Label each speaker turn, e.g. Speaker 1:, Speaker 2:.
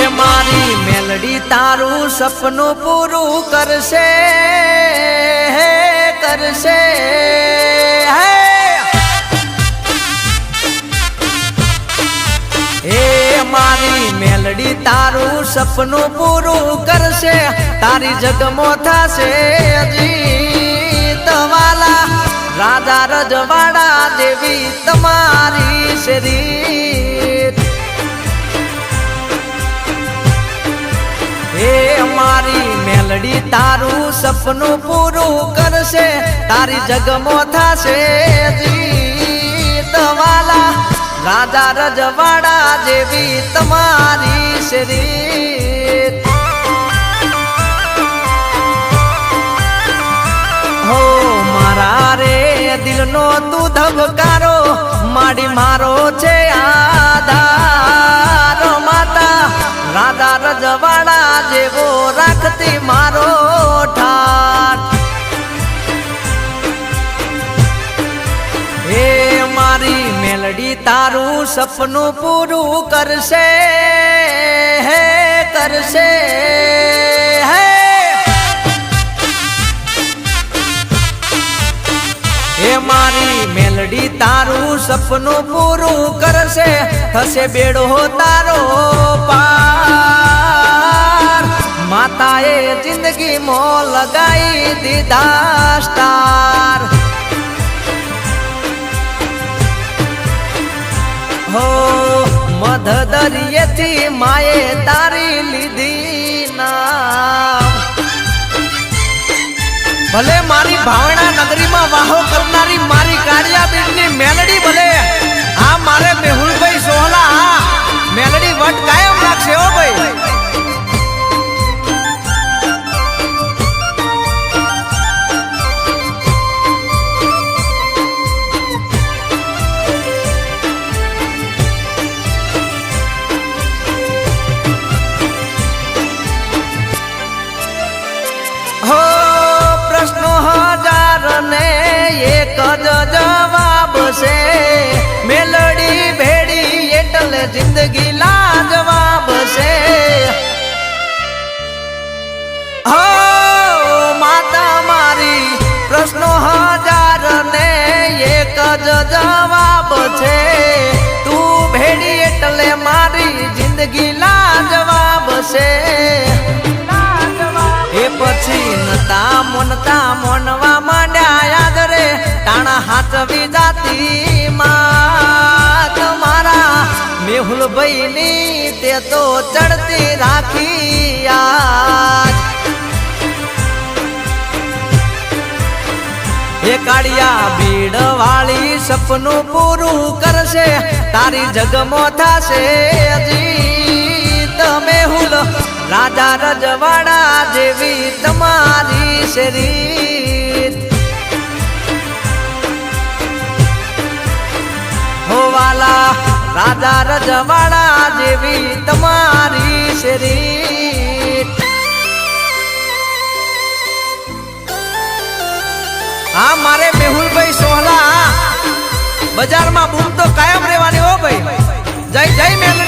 Speaker 1: એ મારી મેલડી તારું સપનું પૂરું કરશે કરશે. તારું સપનું પૂરું કરશે, તારી જગમો થશે હજી તમાલા રાજા રજવાડા દેવી તમારી શરીર. હે મારી મેલડી, તારું સપનું પૂરું કરશે, તારી જગમો થશે જીતવાલા રાજા રજવાડા જેવી તમારી શરીર. હો, મારા રે, દિલનો તું ધબકારો, માડી મારો છે આધાર. માતા, રાજા રજવાડા જેવો રાખતી મારો ઠાઠ હે મારી મેલડી તારું સપનું પૂરું કરશે, હે કરશે, હે. હે મારી મેલડી તારું સપનું પૂરું કરશે, થશે બેડો તારો પાર. માતાએ જિંદગી મો લગાઈ દીધા મધ માયે તારી લીધી ના. ભલે મારી ભાવના નગરીમાં વાહો કરનારી મારી જિંદગી લાજવાબ છે. હો, માતા મારી, પ્રશ્નો હજાર ને એક જ જવાબ છે. તું ભેડી એટલે મારી જિંદગી લાજવાબ છે. મેહુલ ભાઈની તે તો ચડતી રાખી એ કાળિયા ભીડ વાળી સપનું પૂરું કરશે, તારી જગમો થશે હજી તમે હુલ રાજા રજવાડા જેવી તમારી શરીર રાજા રજવાડા જેવી તમારી શરી. હા, મારે મેહુલભાઈ સોહલા બજારમાં બૂમ તો કાયમ રહેવાની હો ભાઈ. જય જય મેલ